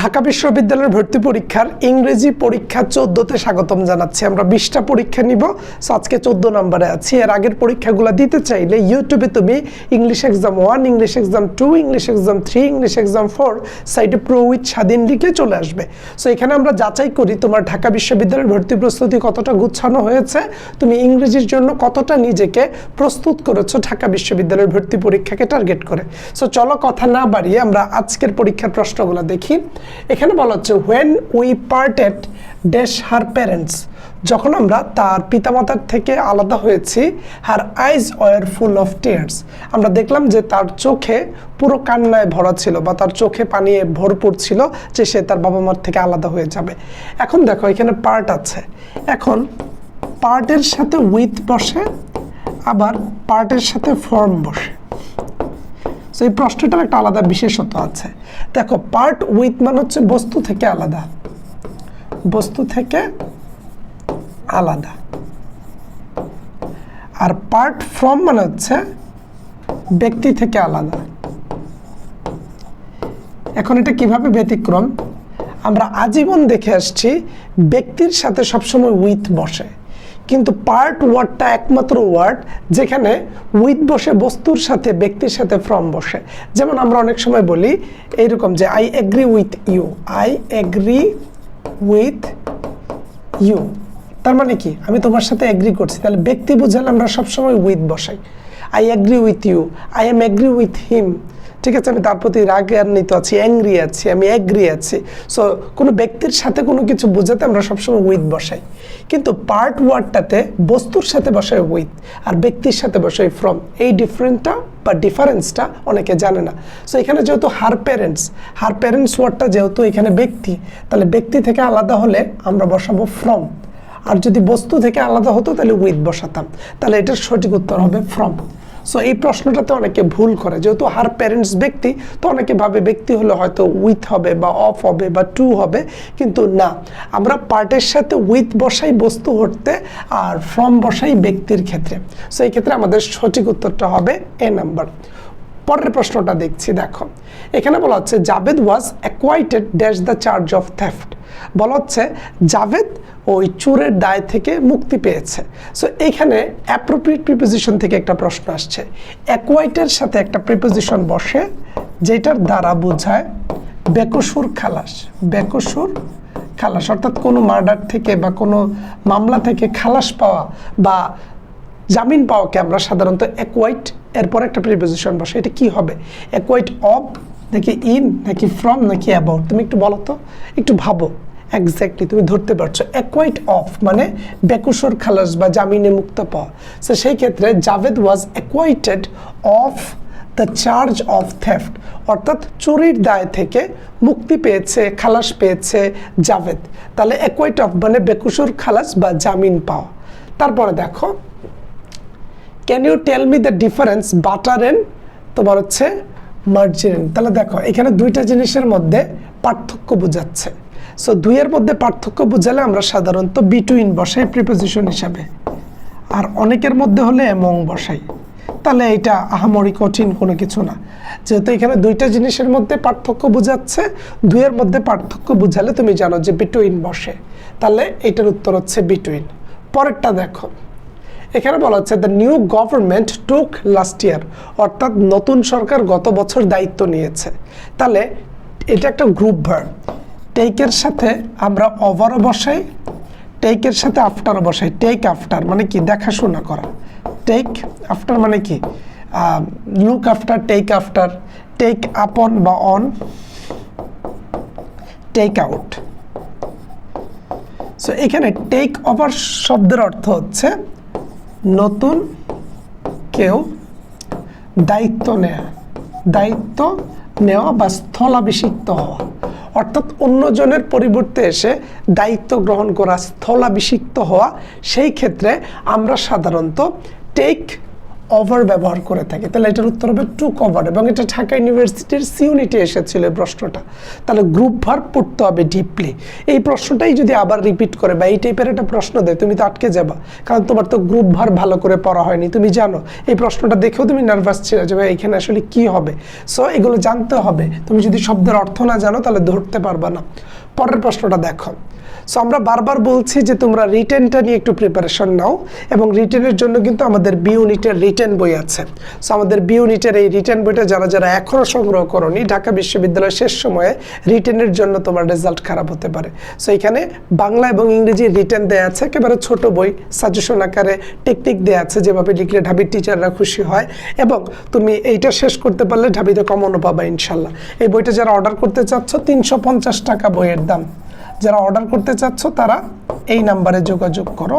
ঢাকা বিশ্ববিদ্যালয়ের ভর্তি পরীক্ষার ইংরেজি পরীক্ষা চোদ্দতে স্বাগতম জানাচ্ছি। আমরা বিশটা পরীক্ষা নিব। সো আজকে চোদ্দ নম্বরে আছি। এর আগের পরীক্ষাগুলো দিতে চাইলে ইউটিউবে তুমি English exam one English exam two English exam three English exam four সাইডে প্রো উইথ স্বাধীন লিখলে চলে আসবে। সো এখানে আমরা যাচাই করি তোমার ঢাকা বিশ্ববিদ্যালয়ের ভর্তি প্রস্তুতি কতটা গুছানো হয়েছে, তুমি ইংরেজির জন্য কতটা নিজেকে প্রস্তুত করেছ ঢাকা বিশ্ববিদ্যালয়ের ভর্তি পরীক্ষাকে টার্গেট করে। সো চলো কথা না বাড়িয়ে আমরা আজকের পরীক্ষার প্রশ্নগুলো দেখি। এখানে বলা হচ্ছে when we parted dash her parents যখন আমরা তার পিতামাতার থেকে আলাদা হয়েছি her eyes were full of tears আমরা দেখলাম যে তার চোখে পুরো কান্নায় ভরা ছিল বা তার চোখে পানিয়ে ভরপুর ছিল যে সে তার বাবা মার থেকে আলাদা হয়ে যাবে। এখন দেখো, এখানে পার্ট আছে। এখন পার্টের সাথে উইথ বসে, আবার পার্টের সাথে ফর্ম বসে। সো এই প্রশ্নটার একটা আলাদা বিশেষত্ব আছে। দেখো পার্ট উইথ মানে হচ্ছে বস্তু থেকে আলাদা। বস্তু থেকে আলাদা। আর পার্ট ফ্রম মানে হচ্ছে ব্যক্তি থেকে আলাদা। এখন এটা কীভাবে ব্যতিক্রম? আমরা আজীবন দেখে আসছি, ব্যক্তির সাথে সবসময় উইথ বসে। কিন্তু পার্ট ওয়ার্ডটা একমাত্র ওয়ার্ড যেখানে উইথ বসে বস্তুর সাথে ব্যক্তির সাথে ফ্রম বসে। যেমন আমরা অনেক সময় বলি এইরকম যে I agree with you I agree with you তার মানে কি? আমি তোমার সাথে এগ্রি করছি। তাহলে ব্যক্তি বুঝালে আমরা সবসময় উইথ বসাই। I agree with you I am agree with him ঠিক আছে, আমি তার প্রতি রাগান্বিত আছি অ্যাংরি আছি, আমি অ্যাগ্রি আছি। সো কোনো ব্যক্তির সাথে কোনো কিছু বোঝাতে আমরা সবসময় উইথ বসাই। কিন্তু পার্ট ওয়ার্ডটাতে বস্তুর সাথে বসাই উইথ আর ব্যক্তির সাথে বসাই ফ্রম এই ডিফারেন্টটা বা ডিফারেন্সটা অনেকে জানে না। সো এখানে যেহেতু হার প্যারেন্টস হার প্যারেন্টস ওয়ার্ডটা যেহেতু এখানে ব্যক্তি, তাহলে ব্যক্তি থেকে আলাদা হলে আমরা বসাবো ফ্রম আর যদি বস্তু থেকে আলাদা হতো, তাহলে উইথ বসাতাম। তাহলে এটার সঠিক উত্তর হবে ফ্রম সো এই প্রশ্নটাতে অনেকে ভুল করে। যেহেতু হার প্যারেন্টস ব্যক্তি, তো অনেকে ভাবে ব্যক্তি হলে হয়তো উইথ হবে বা অফ হবে বা টু হবে, কিন্তু না। আমরা পার্টের সাথে উইথ বসাই বস্তু হতে আর ফ্রম বসাই ব্যক্তির ক্ষেত্রে। সো এই ক্ষেত্রে আমাদের সঠিক উত্তরটা হবে এ নাম্বার পরের প্রশ্নটা দেখছি, দেখো। এখানে বলা হচ্ছে, Javed was acquitted dash the charge of theft বলা হচ্ছে, জাভেদ ওই চোরের দায় থেকে মুক্তি পেয়েছে। সো এখানে অ্যাপ্রোপ্রিয়েট প্রিপোজিশন থেকে একটা প্রশ্ন আসছে। অ্যাকোয়াইটের সাথে একটা প্রিপোজিশন বসে, যেটার দ্বারা বোঝায় বেকসুর খালাস। বেকসুর খালাস, অর্থাৎ কোনো মার্ডার থেকে বা কোনো মামলা থেকে খালাস পাওয়া বা জামিন পাওয়াকে আমরা সাধারণত অ্যাকোয়াইট এরপর একটা প্রিপোজিশন বসে, এটা কি হবে? অ্যাকোয়াইট অফ নাকি ইন নাকি ফ্রম নাকি অ্যাবাউট তুমি একটু বলো তো, একটু ভাবো। এক্স্যাক্টলি তুমি ধরতে পারছ। অ্যাকোয়াইট অফ মানে বেকুসর খালাস বা জামিনে মুক্ত পাওয়া। সো সেই ক্ষেত্রে Javed was acquitted of the charge of theft অর্থাৎ চুরির দায় থেকে মুক্তি পেয়েছে, খালাস পেয়েছে জাভেদ। তাহলে অ্যাকোয়াইট অফ মানে বেকুসুর খালাস বা জামিন পাওয়া। তারপরে দেখো can you tell me the difference butter and তোমার হচ্ছে মার্জিন তাহলে দেখো, এখানে দুইটা জিনিসের মধ্যে পার্থক্য বোঝাচ্ছে। সো দুইয়ের মধ্যে পার্থক্য বোঝালে আমরা সাধারণত বিটুইন বসাই প্রিপোজিশন হিসাবে। আর অনেকের মধ্যে হলে এমং বসাই। তাহলে এটা আহামরি কঠিন কোনো কিছু না। যেহেতু এখানে দুইটা জিনিসের মধ্যে পার্থক্য বোঝাচ্ছে, দুইয়ের মধ্যে পার্থক্য বোঝালে তুমি জানো যে বিটুইন বসে। তাহলে এটার উত্তর হচ্ছে বিটুইন পরেরটা দেখো। এখানে বলা হচ্ছে the new government took last year অর্থাৎ নতুন সরকার গত বছর দায়িত্ব নিয়েছে। তাহলে এটা একটা গ্রুপ ভার্ব টেকের সাথে আমরা ওভারও বসাই টেকের সাথে আফটারও বসাই। টেক আফটার মানে কি? দেখাশোনা করা। টেক আফটার মানে কি? Look after take after take upon বা অন টেক আউট সো এখানে টেক ওভার শব্দের অর্থ হচ্ছে নতুন কেউ দায়িত্ব নেয়া। দায়িত্ব নেওয়া বা স্থলাভিষিক্ত হওয়া। অর্থাৎ অন্যজনের পরিবর্তে এসে দায়িত্ব গ্রহণ করা, স্থলাভিষিক্ত হওয়া, সেই ক্ষেত্রে আমরা সাধারণত টেক ওভার ব্যবহার করে থাকি। তাহলে এটার উত্তর হবে টু কভার এবং এটা ঢাকা ইউনিভার্সিটির সি ইউনিটে এসেছিল এই প্রশ্নটা। তাহলে গ্রুপ ভার পড়তে হবে ডিপলি এই প্রশ্নটাই যদি আবার রিপিট করে বা এই টাইপের একটা প্রশ্ন দেয়, তুমি তো আটকে যাবা। কারণ তোমার তো গ্রুপ ভার ভালো করে পড়া হয়নি, তুমি জানো। এই প্রশ্নটা দেখেও তুমি নার্ভাস ছিলে যে এখানে আসলে কি হবে? সো এগুলো জানতে হবে। তুমি যদি শব্দের অর্থ না জানো, তাহলে ধরতে পারবা না। পরের প্রশ্নটা দেখো। সো আমরা বারবার বলছি যে তোমরা রিটেনটা নিয়ে একটু প্রিপারেশন নাও এবং রিটেনের জন্য কিন্তু আমাদের বি ইউনিটের রিটেন বই আছে। সো আমাদের বি ইউনিটের এই রিটেন বইটা যারা যারা এখনও সংগ্রহ করনি, ঢাকা বিশ্ববিদ্যালয়ের শেষ সময়ে রিটেনের জন্য তোমার রেজাল্ট খারাপ হতে পারে। সো এখানে বাংলা এবং ইংরেজি রিটেন দেওয়া আছে, একেবারে ছোট বই সাজেশন আকারে টেকনিক দেওয়া আছে, যেভাবে লিখলে ঢাবির টিচাররা খুশি হয় এবং তুমি এইটা শেষ করতে পারলে ঢাবিতে কমনও পাবা ইনশাল্লাহ এই বইটা যারা অর্ডার করতে চাচ্ছ, তিনশো পঞ্চাশ টাকা বইয়ের দাম। যারা অর্ডার করতে চাচ্ছ তারা এই নাম্বারে যোগাযোগ করো।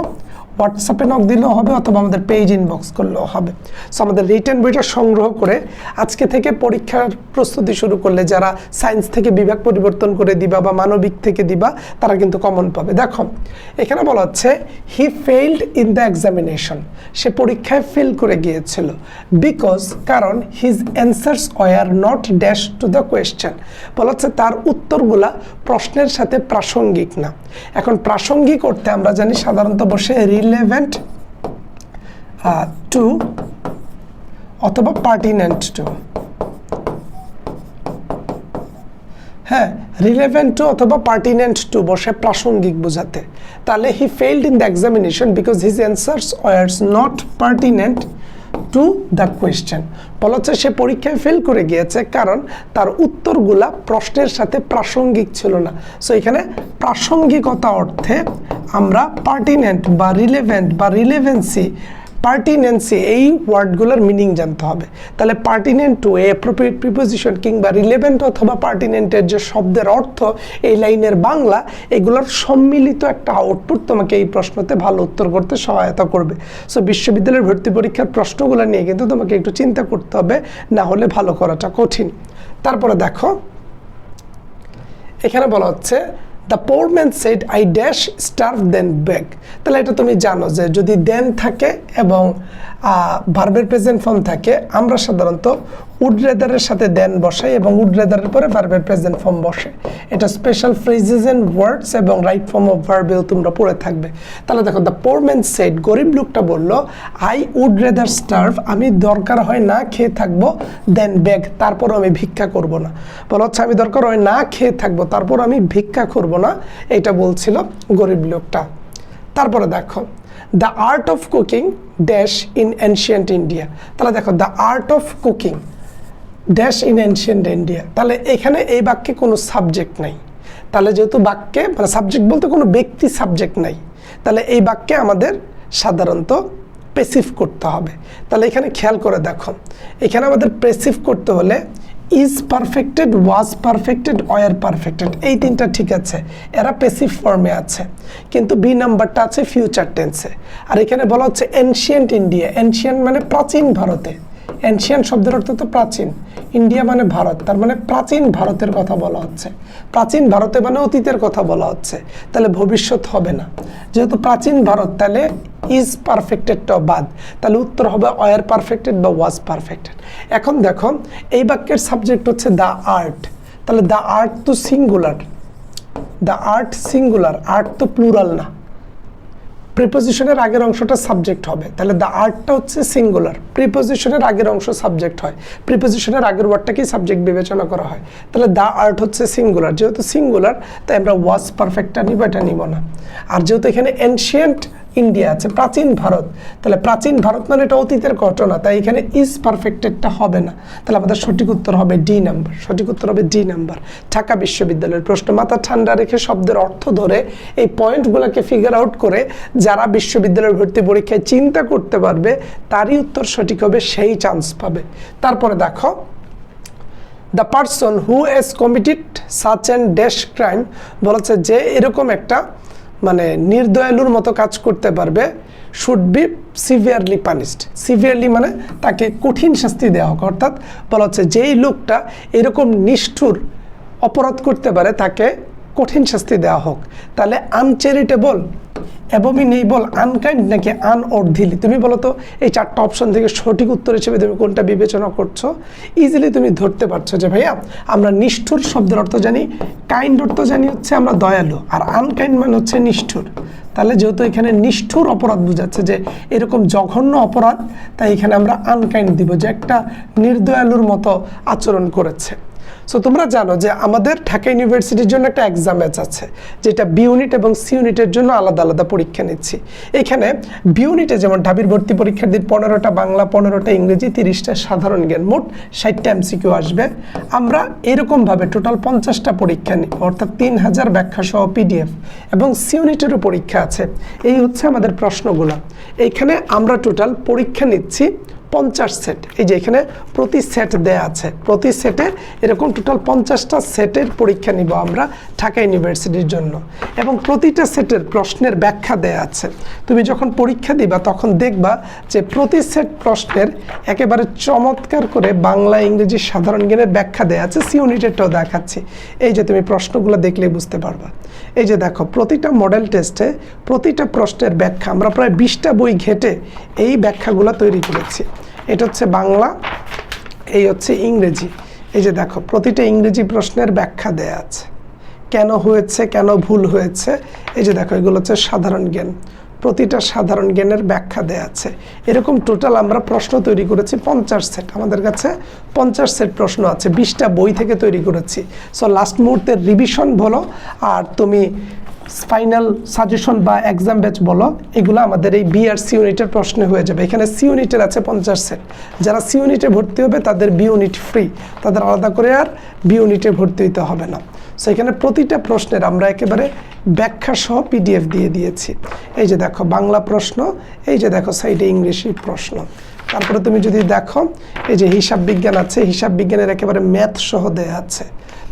হোয়াটসঅ্যাপে নক দিলেও হবে অথবা আমাদের পেজ ইনবক্স করলেও হবে। সো আমাদের রিটার্ন বইটা সংগ্রহ করে আজকে থেকে পরীক্ষার প্রস্তুতি শুরু করলে যারা সায়েন্স থেকে বিভাগ পরিবর্তন করে দিবা বা মানবিক থেকে দিবা, তারা কিন্তু কমন পাবে। দেখো, এখানে বলা হচ্ছে he failed in the examination সে পরীক্ষায় ফেল করে গিয়েছিল। বিকজ কারণ his answers were not dash to the question বলা হচ্ছে, তার উত্তরগুলা প্রশ্নের সাথে প্রাসঙ্গিক না। এখন প্রাসঙ্গিক করতে আমরা জানি, সাধারণত বসে রিলেভেন্ট টু অথবা পার্টিনেন্ট টু হ্যাঁ রিলেভেন্ট টু অথবা পার্টিনেন্ট টু বসে প্রাসঙ্গিক বোঝাতে। তাহলে he failed in the examination because his answers were not pertinent to the question বলা সে পরীক্ষায় ফেল করে গিয়েছে কারণ তার উত্তরগুলা প্রশ্নের সাথে প্রাসঙ্গিক ছিল না। সো এখানে প্রাসঙ্গিকতা অর্থে আমরা পার্টিনেন্ট বা রিলেভেন্ট বা রিলেভেন্সি পার্টিনেন্সি এই ওয়ার্ডগুলোর মিনিং জানতে হবে। তাহলে পার্টিনেন্ট টু অ্যাপ্রোপ্রিয়েট প্রিপোজিশন কিংবা রিলেভেন্ট অথবা পার্টিনেন্টের যে শব্দের অর্থ, এই লাইনের বাংলা, এগুলোর সম্মিলিত একটা আউটপুট তোমাকে এই প্রশ্নতে ভালো উত্তর করতে সহায়তা করবে। সো বিশ্ববিদ্যালয়ের ভর্তি পরীক্ষার প্রশ্নগুলো নিয়ে কিন্তু তোমাকে একটু চিন্তা করতে হবে, না হলে ভালো করাটা কঠিন। তারপরে দেখো, এখানে বলা হচ্ছে the poor man set I dash starve then back তাহলে এটা তুমি জানো যে যদি দেন থাকে এবং ভার্বের প্রেজেন্ট ফর্ম থাকে। আমরা সাধারণত উড রেদারের সাথে দেন বসাই এবং উড রেদারের পরে ভার্বের প্রেজেন্ট ফর্ম বসে। এটা স্পেশাল ফ্রেজেস অ্যান্ড ওয়ার্ডস এবং রাইট ফর্ম অফ ভার্বেও তোমরা পড়ে থাকবে। তাহলে দেখো দ্য পোর ম্যান সেড গরিব লোকটা বলল আই উড রেদার স্টার্ভ আমি দরকার হয় না খেয়ে থাকব দেন ব্যাগ তারপরও আমি ভিক্ষা করব না। বলা হচ্ছে আমি দরকার হয় না খেয়ে থাকব তারপর আমি ভিক্ষা করব না? এটা বলছিল গরিব লোকটা। তারপরে দেখো the art of cooking dash in ancient India তাহলে দেখো the art of cooking dash in ancient India তাহলে এখানে এই বাক্যে কোনো সাবজেক্ট নাই। তাহলে যেহেতু বাক্যে মানে সাবজেক্ট বলতে কোনো ব্যক্তি সাবজেক্ট নাই, তাহলে এই বাক্যে আমাদের সাধারণত পেসিভ করতে হবে। তাহলে এখানে খেয়াল করে দেখো, এখানে আমাদের পেসিভ করতে হলে is perfected was perfected were perfected এই তিনটা ঠিক আছে। এরা পেসিভ ফর্মে আছে। কিন্তু বি নাম্বারটা আছে ফিউচার টেন্সে আর এখানে বলা হচ্ছে এনশিয়েন্ট ইন্ডিয়া এনশিয়েন্ট মানে প্রাচীন ভারতে। এনশিয়ান শব্দের অর্থ তো প্রাচীন। ইন্ডিয়া মানে ভারত। তার মানে প্রাচীন ভারতের কথা বলা হচ্ছে। প্রাচীন ভারতে মানে অতীতের কথা বলা হচ্ছে। তাহলে ভবিষ্যৎ হবে না। যেহেতু প্রাচীন ভারত, তাহলে ইজ পারফেক্টেডটাও বাদ। তাহলে উত্তর হবে অয়ার পারফেক্টেড বা ওয়াজ পারফেক্টেড এখন দেখো, এই বাক্যের সাবজেক্ট হচ্ছে দ্য আর্ট তাহলে দ্য আর্ট তো singular the art singular art তো প্লুরাল না। প্রিপোজিশনের আগের অংশটা সাবজেক্ট হবে। তাহলে দ্য আর্টটা হচ্ছে সিঙ্গুলার প্রিপোজিশনের আগের অংশ সাবজেক্ট হয়। প্রিপোজিশনের আগের ওয়ার্ডটাকেই সাবজেক্ট বিবেচনা করা হয়। তাহলে দ্য আর্ট হচ্ছে সিঙ্গুলার যেহেতু সিঙ্গুলার তাই আমরা ওয়াজ পারফেক্টটা নিব, এটা নিব না। আর যেহেতু এখানে এনশিয়েন্ট ইন্ডিয়া আছে, প্রাচীন ভারত। তাহলে প্রাচীন ভারত মানে এটা অতীতের ঘটনা, তাই এখানে ইজ পারফেক্টেডটা হবে না। তাহলে আমাদের সঠিক উত্তর হবে ডি নাম্বার সঠিক উত্তর হবে ডি নাম্বার ঢাকা বিশ্ববিদ্যালয়ের প্রশ্ন, মাথা ঠান্ডা রেখে শব্দের অর্থ ধরে এই পয়েন্টগুলোকে ফিগার আউট করে যারা বিশ্ববিদ্যালয়ের ভর্তি পরীক্ষায় চিন্তা করতে পারবে, তারই উত্তর সঠিক হবে, সেই চান্স পাবে। তারপরে দেখো the person who has committed such and dash crime বলেছে যে, এরকম একটা মানে নির্দয়ালুর মতো কাজ করতে পারবে should be severely punished severely মানে তাকে কঠিন শাস্তি দেওয়া হোক। অর্থাৎ বলা হচ্ছে যেই লোকটা এরকম নিষ্ঠুর অপরাধ করতে পারে, তাকে কঠিন শাস্তি দেওয়া হোক। তাহলে আনচ্যারিটেবল অ্যাবোমিনেবল আনকাইন্ড নাকি আনঅর্ধিলি তুমি বলো তো, এই চারটা অপশন থেকে সঠিক উত্তর হিসেবে তুমি কোনটা বিবেচনা করছ? ইজিলি তুমি ধরতে পারছ যে, ভাইয়া, আমরা নিষ্ঠুর শব্দের অর্থ জানি কাইন্ড অর্থ জানি হচ্ছে আমরা দয়ালু, আর আনকাইন্ড মানে হচ্ছে নিষ্ঠুর। তাহলে যেহেতু এখানে নিষ্ঠুর অপরাধ বোঝাচ্ছে যে, এরকম জঘন্য অপরাধ, তাই এখানে আমরা আনকাইন্ড দিব, যে একটা নির্দয়ালুর মতো আচরণ করেছে। সো তোমরা জানো যে আমাদের ঢাকা ইউনিভার্সিটির জন্য একটা এক্সাম ব্যাচ আছে, যেটা বি ইউনিট এবং সি ইউনিটের জন্য আলাদা আলাদা পরীক্ষা নিচ্ছি। এখানে বি ইউনিটে যেমন ঢাবির ভর্তি পরীক্ষার্থীর পনেরোটা, বাংলা পনেরোটা, ইংরেজি তিরিশটা, সাধারণ জ্ঞান মোট ষাটটা এমসিকিউ আসবে। আমরা এরকমভাবে টোটাল পঞ্চাশটা পরীক্ষা নিই, অর্থাৎ তিন হাজার ব্যাখ্যা সহ পিডিএফ এবং সি ইউনিটেরও পরীক্ষা আছে। এই হচ্ছে আমাদের প্রশ্নগুলো। এইখানে আমরা টোটাল পরীক্ষা নিচ্ছি পঞ্চাশ সেট। এই যে এখানে প্রতি সেট দেয়া আছে। প্রতি সেটে এরকম টোটাল পঞ্চাশটা সেটের পরীক্ষা নিব আমরা ঢাকা ইউনিভার্সিটির জন্য। এবং প্রতিটা সেটের প্রশ্নের ব্যাখ্যা দেয়া আছে। তুমি যখন পরীক্ষা দিবা, তখন দেখবা যে প্রতি সেট প্রশ্নের একেবারে চমৎকার করে বাংলা, ইংরেজি সাধারণ জ্ঞানের ব্যাখ্যা দেয়া আছে। সি ইউনিটেরটাও দেখাচ্ছি। এই যে তুমি প্রশ্নগুলো দেখলেই বুঝতে পারবা। এই যে দেখো, প্রতিটা মডেল টেস্টে প্রতিটা প্রশ্নের ব্যাখ্যা আমরা প্রায় বিশটা বই ঘেটে এই ব্যাখ্যাগুলো তৈরি করেছি। এটা হচ্ছে বাংলা, এই হচ্ছে ইংরেজি। এই যে দেখো, প্রতিটা ইংরেজি প্রশ্নের ব্যাখ্যা দেয়া আছে। কেন হয়েছে, কেন ভুল হয়েছে? এই যে দেখো, এগুলো হচ্ছে সাধারণ জ্ঞান। প্রতিটা সাধারণ জ্ঞানের ব্যাখ্যা দেয়া আছে। এরকম টোটাল আমরা প্রশ্ন তৈরি করেছি পঞ্চাশ সেট আমাদের কাছে পঞ্চাশ সেট প্রশ্ন আছে, বিশটা বই থেকে তৈরি করেছি। সো লাস্ট মুহূর্তের রিভিশন বলো, আর তুমি ফাইনাল সাজেশন বা এক্সাম ব্যাচ বলো, এগুলো আমাদের এই বিআরসি ইউনিটের প্রশ্নে হয়ে যাবে। এখানে সি ইউনিটের আছে পঞ্চাশ সেট যারা সি ইউনিটে ভর্তি হবে, তাদের বি ইউনিট ফ্রি তাদের আলাদা করে আর বি ইউনিটে ভর্তি হতে হবে না। সো এখানে প্রতিটা প্রশ্নের আমরা একেবারে ব্যাখ্যা সহ পিডিএফ দিয়ে দিয়েছি। এই যে দেখো, বাংলা প্রশ্ন, এই যে দেখো সাইডে ইংলিশই প্রশ্ন। তারপরে তুমি যদি দেখো, এই যে হিসাব বিজ্ঞান আছে, হিসাব বিজ্ঞানের একেবারে ম্যাথ সহ দেয়া আছে।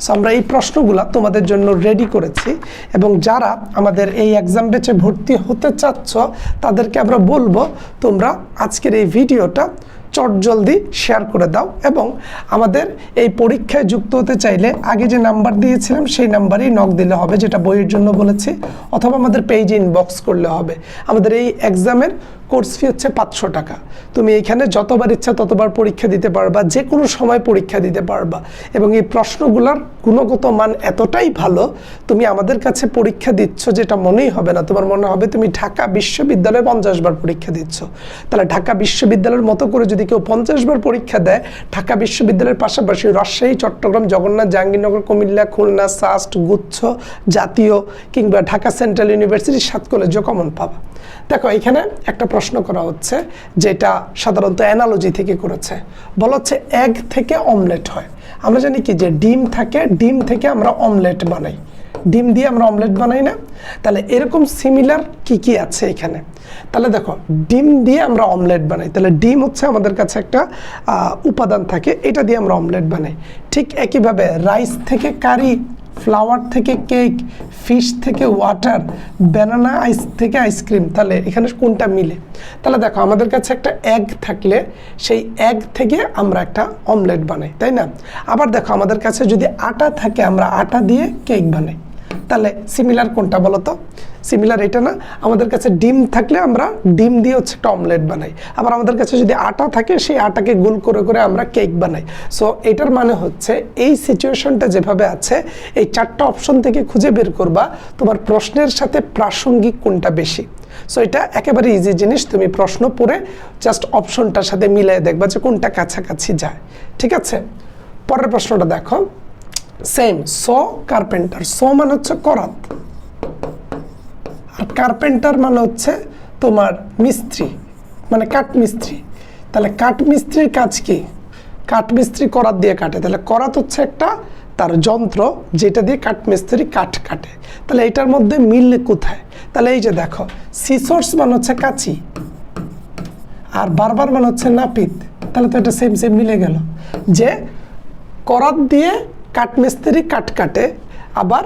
সো আমরা এই প্রশ্নগুলো তোমাদের জন্য রেডি করেছি এবং যারা আমাদের এই এক্সাম বেচে ভর্তি হতে চাচ্ছ, তাদেরকে আমরা বলব তোমরা আজকের এই ভিডিওটা চটজলদি শেয়ার করে দাও এবং আমাদের এই পরীক্ষায় যুক্ত হতে চাইলে আগে যে নাম্বার দিয়েছিলাম, সেই নাম্বারেই নক দিলে হবে, যেটা বইয়ের জন্য বলেছি, অথবা আমাদের পেজে ইনবক্স করলে হবে। আমাদের এই এক্সামের কোর্স ফি হচ্ছে পাঁচশো টাকা। তুমি এখানে যতবার ইচ্ছা ততবার পরীক্ষা দিতে পারবা যে কোনো সময় পরীক্ষা দিতে পারবা। এবং এই প্রশ্নগুলোর গুণগত মান এতটাই ভালো, তুমি আমাদের কাছে পরীক্ষা দিচ্ছ যেটা মনেই হবে না। তোমার মনে হবে তুমি ঢাকা বিশ্ববিদ্যালয়ে পঞ্চাশ বার পরীক্ষা দিচ্ছ। তাহলে ঢাকা বিশ্ববিদ্যালয়ের মতো করে যদি কেউ পঞ্চাশ বার পরীক্ষা দেয়, ঢাকা বিশ্ববিদ্যালয়ের পাশাপাশি রাজশাহী, চট্টগ্রাম, জগন্নাথ, জাহাঙ্গীরনগর, কুমিল্লা, খুলনা, সাস্ট, গুচ্ছ, জাতীয় কিংবা ঢাকা সেন্ট্রাল ইউনিভার্সিটি, সাত কলেজও কমন পাবা। দেখো এখানে একটা করা হচ্ছে, যেটা সাধারণত অ্যানালজি থেকে করেছে। বলা হচ্ছে এগ থেকে অমলেট হয়। আমরা জানি কি যে ডিম থাকে, ডিম থেকে আমরা অমলেট বানাই। ডিম দিয়ে আমরা অমলেট বানাই না? তাহলে এরকম সিমিলার কি কি আছে এখানে? তাহলে দেখো, ডিম দিয়ে আমরা অমলেট বানাই। তাহলে ডিম হচ্ছে আমাদের কাছে একটা উপাদান থাকে, এটা দিয়ে আমরা অমলেট বানাই। ঠিক একইভাবে রাইস থেকে কারি ফ্লাওয়ার থেকে কেক ফিশ থেকে ওয়াটার ব্যানানা আইস থেকে আইসক্রিম তাহলে এখানে কোনটা মিলে? তাহলে দেখো, আমাদের কাছে একটা এগ থাকলে সেই এগ থেকে আমরা একটা অমলেট বানাই, তাই না? আবার দেখো, আমাদের কাছে যদি আটা থাকে, আমরা আটা দিয়ে কেক বানাই। তাহলে সিমিলার কোনটা বলো তো সিমিলার এটা না, আমাদের কাছে ডিম থাকলে আমরা ডিম দিয়ে হচ্ছে একটা অমলেট বানাই। আবার আমাদের কাছে যদি আটা থাকে, সেই আটাকে গোল করে করে আমরা কেক বানাই। সো এটার মানে হচ্ছে এই সিচুয়েশনটা যেভাবে আছে, এই চারটা অপশন থেকে খুঁজে বের করবা, তোমার প্রশ্নের সাথে প্রাসঙ্গিক কোনটা বেশি। সো এটা একেবারে ইজি জিনিস, তুমি প্রশ্ন পড়ে জাস্ট অপশনটার সাথে মিলিয়ে দেখবা যে কোনটা কাছাকাছি যায়। ঠিক আছে? পরের প্রশ্নটা দেখো। সেম সো কার্পেন্টার সো মানে হচ্ছে করাত। আর কার্পেন্টার মানে হচ্ছে তোমার মিস্ত্রি মানে কাঠ মিস্ত্রি। তাহলে কাঠ মিস্ত্রির কাজ কি? কাঠ মিস্ত্রি করাত দিয়ে কাটে। তাহলে করাত হচ্ছে একটা তার যন্ত্র যেটা দিয়ে কাঠ মিস্ত্রি কাঠ কাটে। তাহলে এটার মধ্যে মিল কোথায়? তাহলে এই যে দেখো সিসোর্স মানে হচ্ছে কাঁচি। আর বারবার মানে হচ্ছে নাপিত। তাহলে তো এটা সেম সেম মিলে গেল। যে করাত দিয়ে কাঠমিস্ত্রি কাঠ কাটে, আবার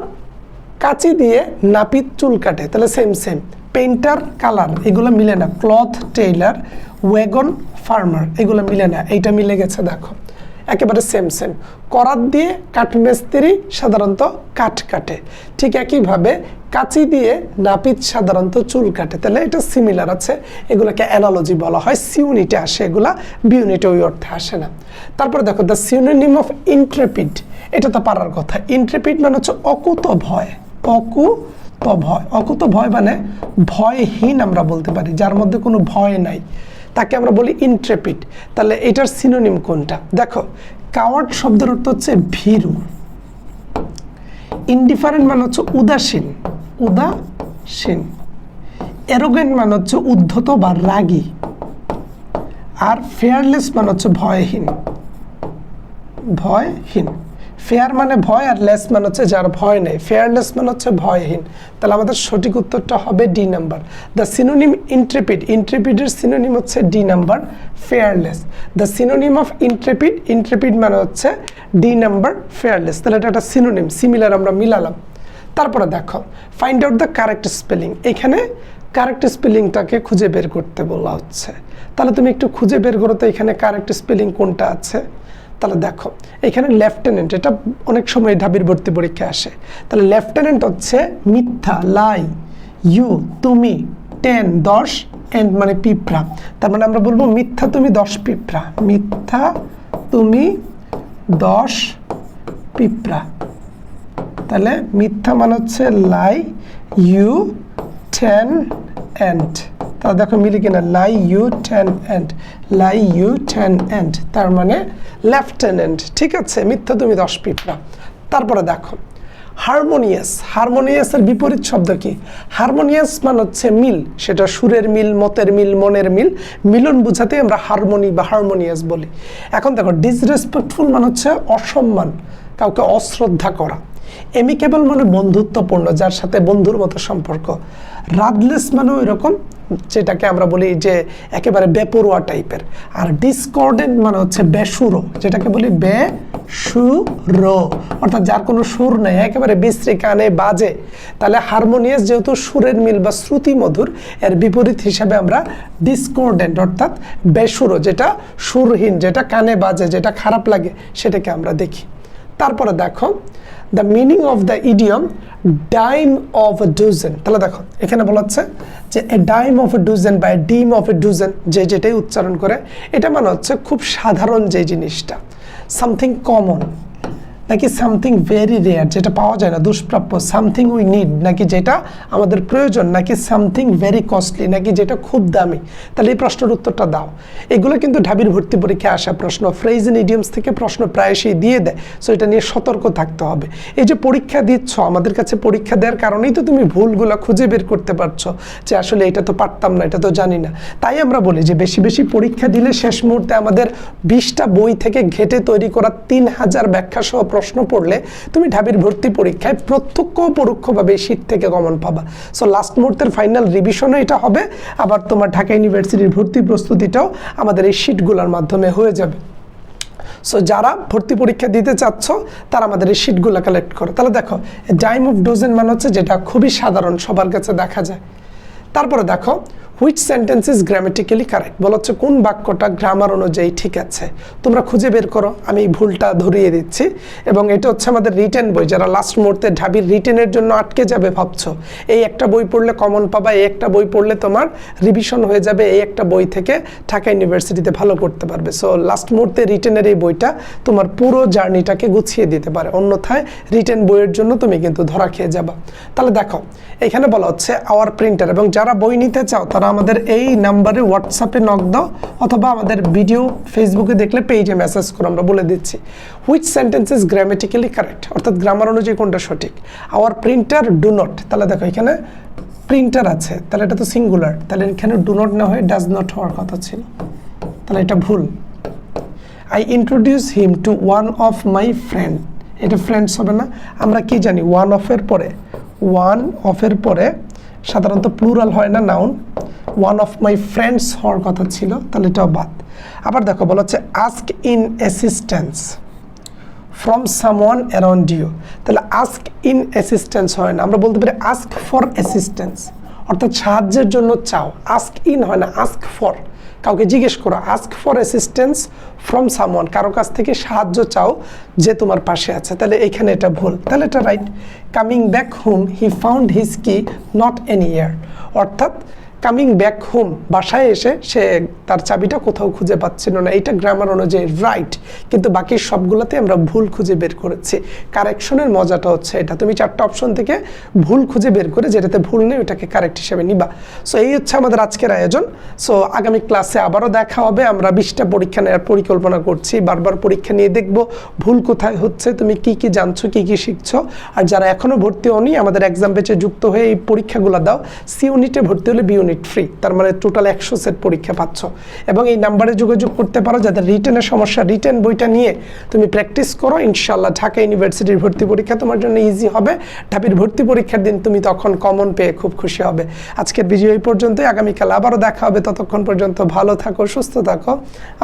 কাঁচি দিয়ে নাপিত চুল কাটে, তাহলে সেম সেম পেইন্টার কালার এগুলো মিলে না। ক্লথ টেইলার ওয়েগন ফার্মার এগুলো মিলে না। এইটা মিলে গেছে, দেখো। একেবারে সেম সেম করাত দিয়ে কাঠমিস্ত্রি সাধারণত কাঠ কাটে। ঠিক একইভাবে কাঁচি দিয়ে নাপিত সাধারণত চুল কাটে। তাহলে এটা সিমিলার আছে। এগুলোকে অ্যানালজি বলা হয়। সিউনিটে আসে এগুলা, বিউনিটে ওই অর্থে আসে না। তারপরে দেখো দ্য সিনোনিম অফ ইন্ট্রেপিড এটা তো পারার কথা। ইন্ট্রেপিড মানে হচ্ছে অকুত ভয়। অকুত ভয়। অকুত ভয় মানে ভয়হীন আমরা বলতে পারি, যার মধ্যে কোনো ভয় নাই। তাকে আমরা বলি ইন্ট্রেপিড তাহলে এটার সিনোনিম কোনটা? দেখো কাওয়ার্ড শব্দের অর্থ হচ্ছে ভীরু। ইনডিফারেন্ট মানে হচ্ছে উদাসীন। উদাসীন। এরোগেন্ট মানে হচ্ছে উদ্ধত বা রাগী। আর ফেয়ারলেস মানে হচ্ছে ভয়হীন। ভয়হীন। ফেয়ার মানে ভয় আর লেস মানে হচ্ছে যার ভয় নেই। ফেয়ারলেস মানে হচ্ছে ভয়হীন। তাহলে আমাদের সঠিক উত্তরটা হবে D number the synonym intrepid ইন্ট্রেপিডের synonym হচ্ছে D number fearless the synonym of intrepid intrepid মানে হচ্ছে ডি নাম্বার ফেয়ারলেস তাহলে এটা একটা সিনোনিম সিমিলার আমরা মিলালাম। তারপরে দেখো find out the correct spelling এখানে কারেক্ট স্পেলিংটাকে খুঁজে বের করতে বলা হচ্ছে। তাহলে তুমি একটু খুঁজে বের করো তো এখানে কারেক্ট স্পেলিং কোনটা আছে। তাহলে দেখো, এখানে লেফটেন্যান্ট, এটা অনেক সময় ঢাবির ভর্তি পরীক্ষা আসে। তাহলে লেফটেন্যান্ট হচ্ছে মিথ্যা, লাই, ইউ, তুমি, টেন, দশ এন্ড মানে পিঁপড়া। তার মানে আমরা বলব মিথ্যা, তুমি, দশ পিঁপড়া। মিথ্যা, তুমি, দশ পিঁপড়া। তাহলে মিথ্যা মানে হচ্ছে লাই, ইউ, টেন অ্যান্ড তাহলে দেখো মিলি কিনা lie you ten ant lie you ten ant তার মানে লেফটেন্যান্ট ঠিক আছে? মিথ্যা তুমি দশ পিঁপড়া তারপরে দেখো হারমোনিয়াস হারমোনিয়াসের বিপরীত শব্দ কি? হারমোনিয়াস মানে হচ্ছে মিল, সেটা সুরের মিল, মতের মিল, মনের মিল। মিলন বোঝাতে আমরা হারমোনি বা হারমোনিয়াস বলি। এখন দেখো ডিসরেসপেক্টফুল মানে হচ্ছে অসম্মান, কাউকে অশ্রদ্ধা করা। এমিকেবল মানে বন্ধুত্বপূর্ণ, যার সাথে বন্ধুর মতো সম্পর্ক। রাদলেস মানে ওই রকম যেটাকে আমরা বলি যে একেবারে বেপরোয়া টাইপের। আর ডিসকর্ডেন্ট মানে হচ্ছে বেসুরো, যেটাকে বলি বেসুরো। অর্থাৎ যার কোনো সুর নেই, একেবারে বিশ্রী কানে বাজে। তাহলে হারমোনিয়াস যেহেতু সুরের মিল বা শ্রুতি মধুর এর বিপরীত হিসাবে আমরা ডিসকর্ডেন্ট অর্থাৎ বেসুরো, যেটা সুরহীন, যেটা কানে বাজে, যেটা খারাপ লাগে, সেটাকে আমরা দেখি। তারপরে দেখো the meaning of the idiom dime of a dozen তাহলে দেখো, এখানে বলা হচ্ছে যে এ ডাইম অফ এ ডুজেন বা এ ডিম অফ এ ডুজেন যে যেটাই উচ্চারণ করে, এটা মানে হচ্ছে খুব সাধারণ যে জিনিসটা সামথিং কমন নাকি সামথিং ভেরি রেয়ার যেটা পাওয়া যায় না, দুষ্প্রাপ্য সামথিং উই নিড নাকি যেটা আমাদের প্রয়োজন, নাকি সামথিং ভেরি কস্টলি নাকি যেটা খুব দামি? তাহলে এই প্রশ্নের উত্তরটা দাও। এগুলো কিন্তু ঢাবির ভর্তি পরীক্ষায় আসা প্রশ্ন। ফ্রেজ এন্ড ইডিয়ামস থেকে প্রশ্ন প্রায়শই দিয়ে দেয়। সো এটা নিয়ে সতর্ক থাকতে হবে। এই যে পরীক্ষা দিচ্ছ, আমাদের কাছে পরীক্ষা দেওয়ার কারণেই তো তুমি ভুলগুলো খুঁজে বের করতে পারছ যে আসলে এটা তো পারতাম না, এটা তো জানি না। তাই আমরা বলি যে বেশি বেশি পরীক্ষা দিলে শেষ মুহূর্তে আমাদের বিশটা বই থেকে ঘেটে তৈরি করা তিন হাজার ব্যাখ্যা সহ প্রশ্ন পড়লে তুমি ঢাবির ভর্তি পরীক্ষায় প্রত্যক্ষ ও পরোক্ষভাবে শীত থেকে কমন পাবা। সো লাস্ট মুহূর্তের ফাইনাল রিভিশনও এটা হবে। আবার তোমার ঢাকা ইউনিভার্সিটির ভর্তি প্রস্তুতিটাও আমাদের এই শিটগুলোর মাধ্যমে হয়ে যাবে। সো যারা ভর্তি পরীক্ষা দিতে চাচ্ছ, তারা আমাদের এই শিটগুলো কালেক্ট করো। তাহলে দেখো ডাইম অফ ডোজেন মানে হচ্ছে যেটা খুবই সাধারণ, সবার কাছে দেখা যায়। তারপরে দেখো which sentence is grammatically correct বলা হচ্ছে, কোন বাক্যটা গ্রামার অনুযায়ী ঠিক আছে? তোমরা খুঁজে বের করো, আমি এই ভুলটা ধরিয়ে দিচ্ছি। এবং এটা হচ্ছে আমাদের রিটেন বই, যারা লাস্ট মুহূর্তে ঢাবির রিটেনের জন্য আটকে যাবে ভাবছ, এই একটা বই পড়লে কমন পাবা, এই একটা বই পড়লে তোমার রিভিশন হয়ে যাবে, এই একটা বই থেকে ঢাকা ইউনিভার্সিটিতে ভালো করতে পারবে। সো লাস্ট মুহূর্তে রিটেনের এই বইটা তোমার পুরো জার্নিটাকে গুছিয়ে দিতে পারে, অন্যথায় রিটেন বইয়ের জন্য তুমি কিন্তু ধরা খেয়ে যাবা। তাহলে দেখো, এখানে বলা হচ্ছে আওয়ার প্রিন্টার এবং যারা বই নিতে চাও, তারা আমাদের এই নাম্বারে হোয়াটসঅ্যাপে নক দাও, অথবা আমাদের ভিডিও ফেসবুকে দেখলে পেজে মেসেজ করো আমরা বলে দিচ্ছি। Which sentence is grammatically correct অর্থাৎ গ্রামার অনুযায়ী কোনটা সঠিক? আওয়ার প্রিন্টার ডু নট তাহলে দেখো এখানে প্রিন্টার আছে, তাহলে এটা তো সিঙ্গুলার তাহলে এখানে ডু নট না হয়ে ডাজ নট হওয়ার কথা ছিল। তাহলে এটা ভুল। I introduce him to one of my friend এটা ফ্রেন্ডস হবে না। আমরা কি জানি? ওয়ান অফের পরে। ওয়ান অফের পরে সাধারণত প্লুরাল হয় না noun one of my friends হওয়ার কথা ছিল, তাহলে এটাও বাদ। আবার দেখো, বলা হচ্ছে ask in assistance from someone around you তাহলে আস্ক ইন অ্যাসিস্ট্যান্স হয় না। আমরা বলতে পারি আস্ক ফর অ্যাসিস্ট্যান্স অর্থাৎ সাহায্যের জন্য চাও। আস্ক ইন হয় না আস্ক ফর কাউকে জিজ্ঞেস করো ask for assistance from someone কারও কাছ থেকে সাহায্য চাও যে তোমার পাশে আছে। তাহলে এখানে এটা ভুল। তাহলে এটা right coming back home he found his key not anywhere অর্থাৎ কামিং ব্যাক হোম বাসায় এসে সে তার চাবিটা কোথাও খুঁজে পাচ্ছিল না। এটা গ্রামার অনুযায়ী রাইট কিন্তু বাকি সবগুলোতে আমরা ভুল খুঁজে বের করেছি। কারেকশনের মজাটা হচ্ছে এটা। তুমি চারটা অপশন থেকে ভুল খুঁজে বের করে যেটাতে ভুল নেই ওটাকে কারেক্ট হিসেবে নিবা। সো এই হচ্ছে আমাদের আজকের আয়োজন। সো আগামী ক্লাসে আবারও দেখা হবে। আমরা বিশটা পরীক্ষা নেওয়ার পরিকল্পনা করছি। বারবার পরীক্ষা নিয়ে দেখব ভুল কোথায় হচ্ছে, তুমি কি কি জানছো, কি কি শিখছো। আর যারা এখনও ভর্তি হওনি, আমাদের এক্সাম বেচে যুক্ত হয়ে এই পরীক্ষাগুলো দাও। সি ইউনিটে ভর্তি হলে বি ইউনিট ফ্রি তার মানে টোটাল একশো সেট পরীক্ষা পাচ্ছ। এবং এই নাম্বারে যোগাযোগ করতে পারো যাদের রিটেনের সমস্যা রিটেন বইটা নিয়ে তুমি প্র্যাকটিস করো। ইনশাল্লাহ ঢাকা ইউনিভার্সিটির ভর্তি পরীক্ষা তোমার জন্য ইজি হবে। ঢাবির ভর্তি পরীক্ষার দিন তুমি তখন কমন পেয়ে খুব খুশি হবে। আজকের ভিডিও এই পর্যন্তই। আগামীকাল আবারও দেখা হবে। ততক্ষণ পর্যন্ত ভালো থাকো, সুস্থ থাকো।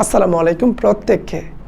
আসসালামু আলাইকুম প্রত্যেককে।